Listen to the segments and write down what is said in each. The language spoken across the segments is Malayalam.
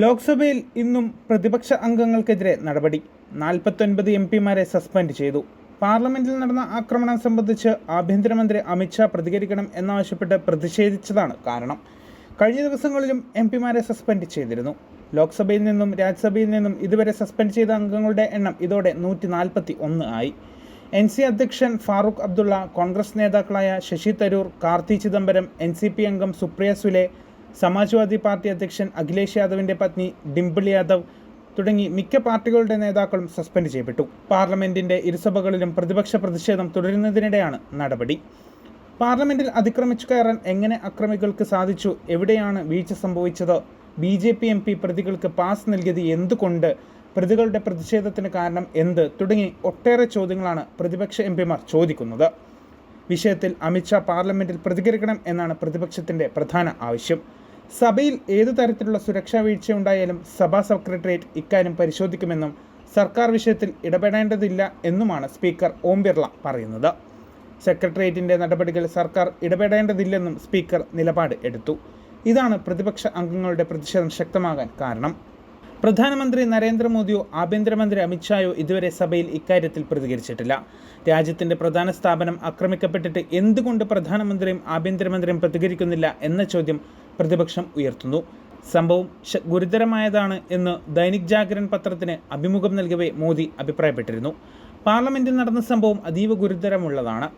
ലോക്സഭയിൽ ഇന്നും പ്രതിപക്ഷ അംഗങ്ങൾക്കെതിരെ നടപടി. നാൽപ്പത്തൊൻപത് എം പിമാരെ സസ്പെൻഡ് ചെയ്തു. പാർലമെന്റിൽ നടന്ന ആക്രമണം സംബന്ധിച്ച് ആഭ്യന്തരമന്ത്രി അമിത്ഷാ പ്രതികരിക്കണം എന്നാവശ്യപ്പെട്ട് പ്രതിഷേധിച്ചതാണ് കാരണം. കഴിഞ്ഞ ദിവസങ്ങളിലും എം പിമാരെ സസ്പെൻഡ് ചെയ്തിരുന്നു. ലോക്സഭയിൽ നിന്നും രാജ്യസഭയിൽ നിന്നും ഇതുവരെ സസ്പെൻഡ് ചെയ്ത അംഗങ്ങളുടെ എണ്ണം ഇതോടെ നൂറ്റി നാൽപ്പത്തി ഒന്ന് ആയി. എൻ സി അധ്യക്ഷൻ ഫാറൂഖ് അബ്ദുള്ള കോൺഗ്രസ് നേതാക്കളായ Shashi Tharoor Karti Chidambaram N C P അംഗം സുപ്രിയ സുലെ സമാജ്വാദി പാർട്ടി അധ്യക്ഷൻ അഖിലേഷ് യാദവിന്റെ പത്നി ഡിംപിൾ യാദവ് തുടങ്ങി മിക്ക പാർട്ടികളുടെ നേതാക്കളും സസ്പെൻഡ് ചെയ്യപ്പെട്ടു. പാർലമെന്റിന്റെ ഇരുസഭകളിലും പ്രതിപക്ഷ പ്രതിഷേധം തുടരുന്നതിനിടെയാണ് നടപടി. പാർലമെന്റിൽ അതിക്രമിച്ചു കയറാൻ എങ്ങനെ അക്രമികൾക്ക് സാധിച്ചു? എവിടെയാണ് വീഴ്ച സംഭവിച്ചത്? B J P M P പ്രതികൾക്ക് പാസ് നൽകിയത് എന്തുകൊണ്ട്? പ്രതികളുടെ പ്രതിഷേധത്തിന് കാരണം എന്ത്? തുടങ്ങി ഒട്ടേറെ ചോദ്യങ്ങളാണ് പ്രതിപക്ഷ എം പിമാർ ചോദിക്കുന്നത്. വിഷയത്തിൽ അമിത്ഷാ പാർലമെന്റിൽ പ്രതികരിക്കണം എന്നാണ് പ്രതിപക്ഷത്തിന്റെ പ്രധാന ആവശ്യം. സഭയിൽ ഏതു തരത്തിലുള്ള സുരക്ഷാ വീഴ്ച ഉണ്ടായാലും സഭാ സെക്രട്ടേറിയറ്റ് ഇക്കാര്യം പരിശോധിക്കുമെന്നും സർക്കാർ വിഷയത്തിൽ ഇടപെടേണ്ടതില്ല എന്നുമാണ് സ്പീക്കർ ഓം ബിർള പറയുന്നത്. സെക്രട്ടേറിയറ്റിന്റെ നടപടികൾ സർക്കാർ ഇടപെടേണ്ടതില്ലെന്നും സ്പീക്കർ നിലപാട് എടുത്തു. ഇതാണ് പ്രതിപക്ഷ അംഗങ്ങളുടെ പ്രതിഷേധം ശക്തമാകാൻ കാരണം. പ്രധാനമന്ത്രി നരേന്ദ്രമോദിയോ ആഭ്യന്തരമന്ത്രി അമിത്ഷായോ ഇതുവരെ സഭയിൽ ഇക്കാര്യത്തിൽ പ്രതികരിച്ചിട്ടില്ല. രാജ്യത്തിന്റെ പ്രധാന സ്ഥാപനം ആക്രമിക്കപ്പെട്ടിട്ട് എന്തുകൊണ്ട് പ്രധാനമന്ത്രിയും ആഭ്യന്തരമന്ത്രിയും പ്രതികരിക്കുന്നില്ല എന്ന ചോദ്യം പ്രതിപക്ഷം ഉയർത്തുന്നു. സംഭവം ഗുരുതരമായതാണ് എന്ന് ദൈനിക് ജാഗരൺ പത്രത്തിന് അഭിമുഖം നൽകവേ മോദി അഭിപ്രായപ്പെട്ടിരുന്നു. പാർലമെന്റിൽ നടന്ന സംഭവം അതീവ ഗുരുതരമുള്ളതാണ്.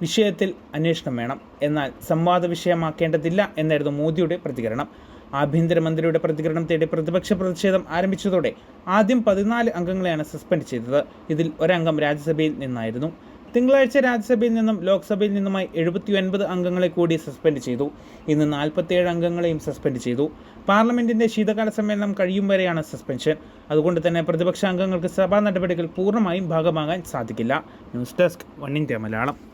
വിഷയത്തിൽ അന്വേഷണം വേണം. എന്നാൽ സംവാദ വിഷയമാക്കേണ്ടതില്ല എന്നായിരുന്നു മോദിയുടെ പ്രതികരണം. ആഭ്യന്തരമന്ത്രിയുടെ പ്രതികരണം തേടി പ്രതിപക്ഷ പ്രതിഷേധം ആരംഭിച്ചതോടെ ആദ്യം പതിനാല് അംഗങ്ങളെയാണ് സസ്പെൻഡ് ചെയ്തത്. ഇതിൽ ഒരംഗം രാജ്യസഭയിൽ നിന്നായിരുന്നു. തിങ്കളാഴ്ച രാജ്യസഭയിൽ നിന്നും ലോക്സഭയിൽ നിന്നുമായി എഴുപത്തി ഒൻപത് അംഗങ്ങളെ കൂടി സസ്പെൻഡ് ചെയ്തു. ഇന്ന് നാൽപ്പത്തിയേഴ് അംഗങ്ങളെയും സസ്പെൻഡ് ചെയ്തു. പാർലമെന്റിന്റെ ശീതകാല സമ്മേളനം കഴിയും വരെയാണ് സസ്പെൻഷൻ. അതുകൊണ്ട് തന്നെ പ്രതിപക്ഷ അംഗങ്ങൾക്ക് സഭാ നടപടികൾ പൂർണമായും ഭാഗമാകാൻ സാധിക്കില്ല. News desk one India Malayalam.